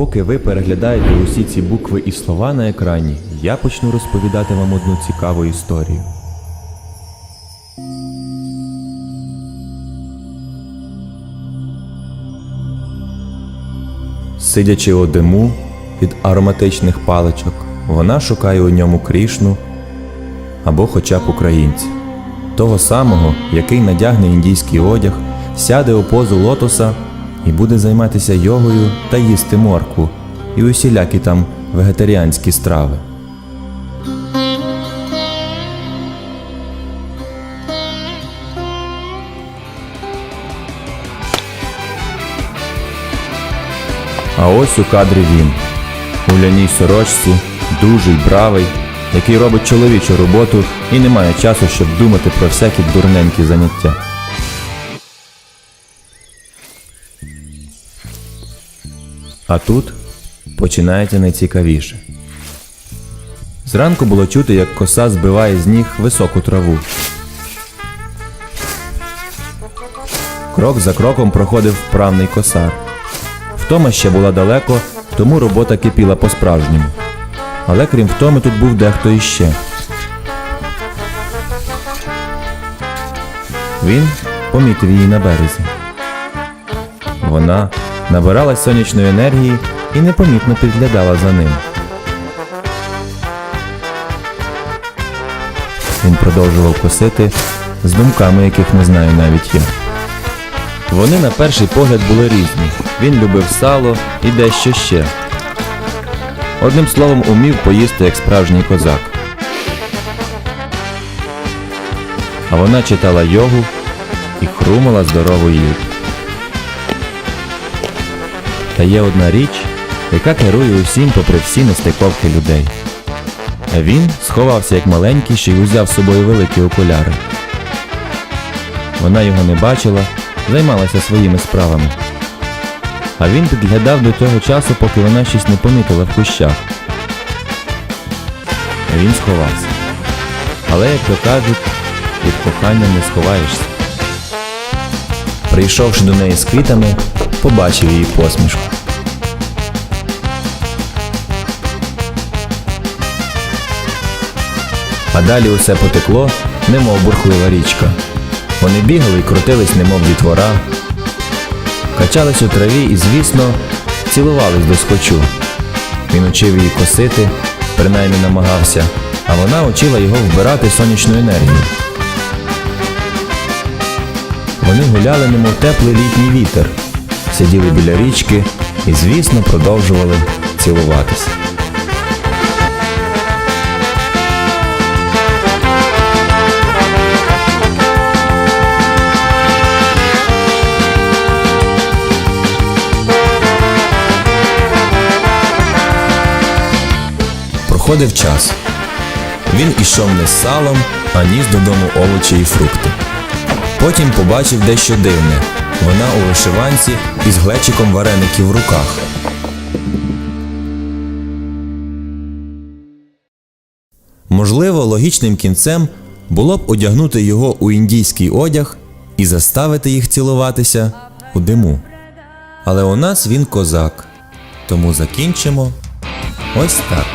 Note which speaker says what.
Speaker 1: Поки ви переглядаєте усі ці букви і слова на екрані, я почну розповідати вам одну цікаву історію. Сидячи у диму від ароматичних паличок, вона шукає у ньому Крішну або хоча б українця, того самого, який надягне індійський одяг, сяде у позу лотоса і буде займатися йогою та їсти моркву і усілякі там вегетаріанські страви. А ось у кадрі він, у ляній сорочці, дужий, бравий, який робить чоловічу роботу і не має часу, щоб думати про всякі дурненькі заняття. А тут починається найцікавіше. Зранку було чути, як коса збиває з ніг високу траву. Крок за кроком проходив вправний косар. Втома ще була далеко, тому робота кипіла по-справжньому. Але крім втоми, тут був дехто іще. Він помітив її на березі. Вона набирала сонячної енергії і непомітно підглядала за ним. Він продовжував косити з думками, яких не знаю навіть я. Вони на перший погляд були різні. Він любив сало і дещо ще. Одним словом, умів поїсти як справжній козак. А вона читала йогу і хрумала здорову їд. Та є одна річ, яка керує усім попри всі нестиковки людей. Він сховався як маленький, ще й узяв з собою великі окуляри. Вона його не бачила, займалася своїми справами. А він підглядав до того часу, поки вона щось не помітила в кущах. Він сховався. Але, як то кажуть, від кохання не сховаєшся. Прийшовши до неї з квітами, побачив її посмішку. А далі усе потекло, немов бурхлива річка. Вони бігали і крутились, немов дітвора, качались у траві і, звісно, цілувались до скочу. Він учив її косити, принаймні намагався, а вона учила його вбирати сонячну енергію. Вони гуляли, немов теплий літній вітер, сиділи біля річки і, звісно, продовжували цілуватися. Проходив час. Він ішов не з салом, а ніс додому овочі і фрукти. Потім побачив дещо дивне. Вона у вишиванці із глечиком вареників в руках. Можливо, логічним кінцем було б одягнути його у індійський одяг і заставити їх цілуватися у диму. Але у нас він козак. Тому закінчимо ось так.